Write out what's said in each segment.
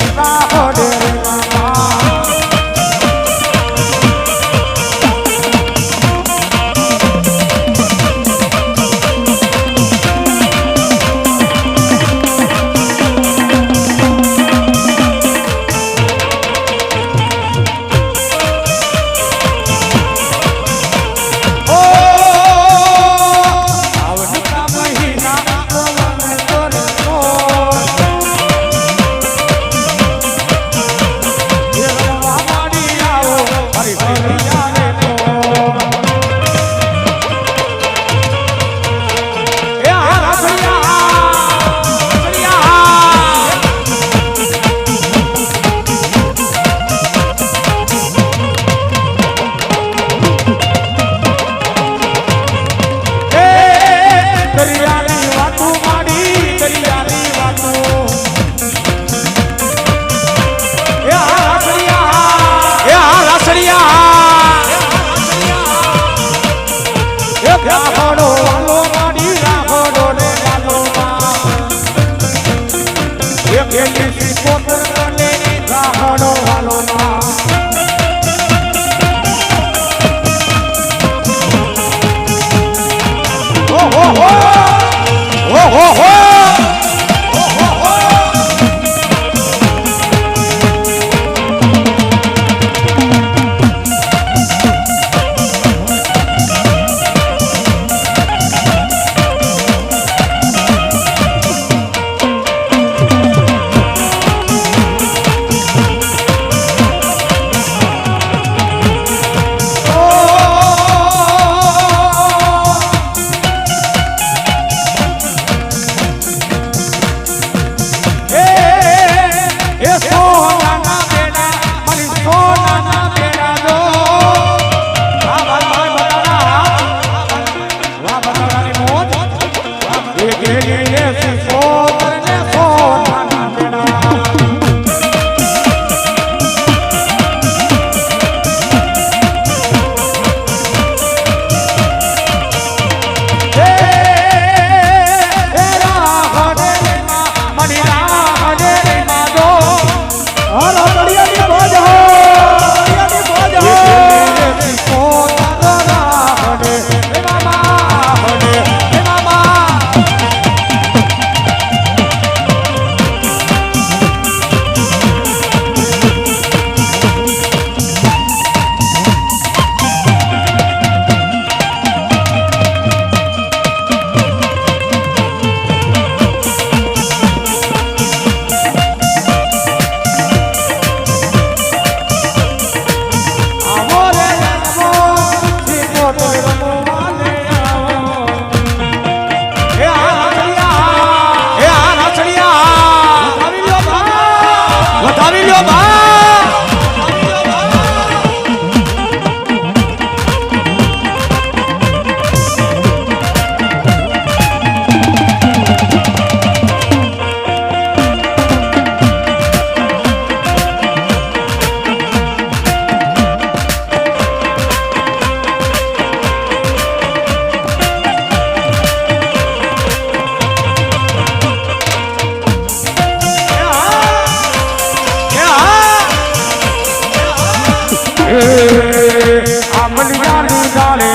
વિવાહ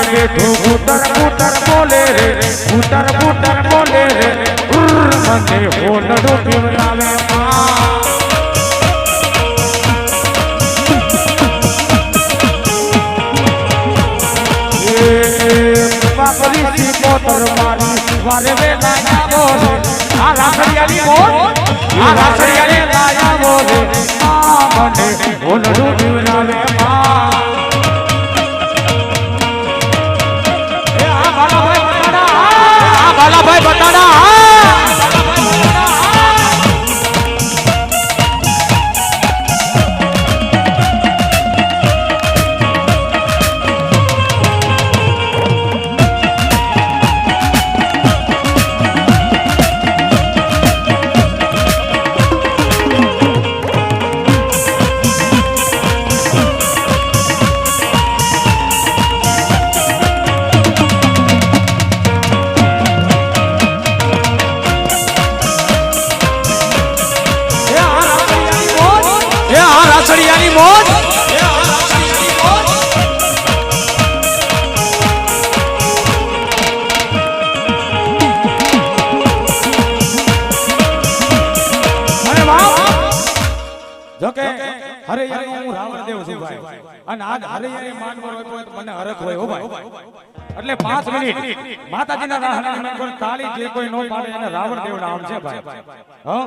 બેઠું ભૂતર ભૂતર બોલે રે ભૂતર ભૂતર બોલે રે મને હોલડું પીવડાવે વારે વે રાજા બોલે આ રાખડિયાની મોર આ રાખડિયાની રાજા બોલે આ મને હોલડું પીવડાવે આ કે હરૈયાનો હું રાવણ દેવ છું ભાઈ અને આજ હરૈયાની માનવર હોય તો મને હરખ હોય હો ભાઈ એટલે પાંચ મિનિટ માતાજીના રાહના કોઈ તાળી જે કોઈ નો પાડે એને રાવણ દેવ નામ છે ભાઈ હો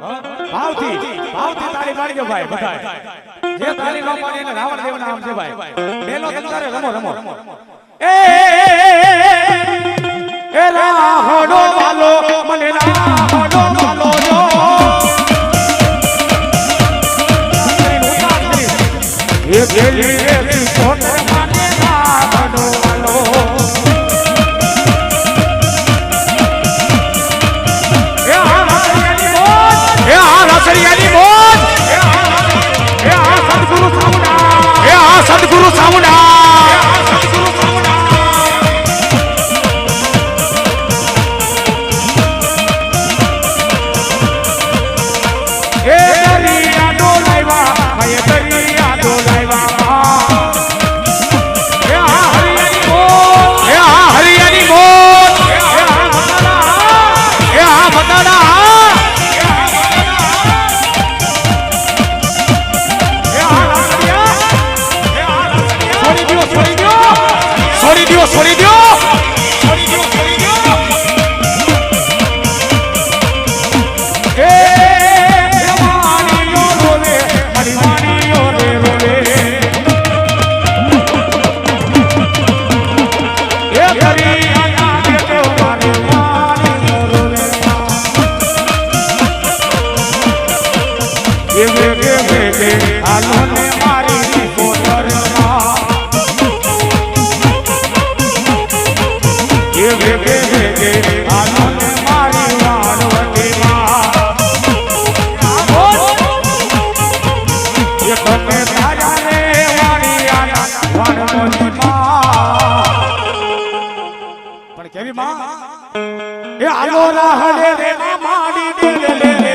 ભાવથી ભાવથી તાળી પાડજો ભાઈ બધા જે તાળી નો પાડે એને રાવણ દેવ નામ છે ભાઈ બેલો તંતારે રમો રમો એ એ રાહણો વાલો એ કેવી માં? એ આલો રાહડે રે ના માડી દે લે રે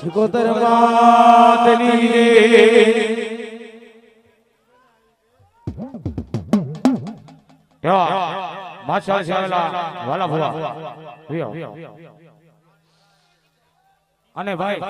સિકોતર માતની યા માછાળ છે આવેલા વાલા ભુવા. અને ભાઈ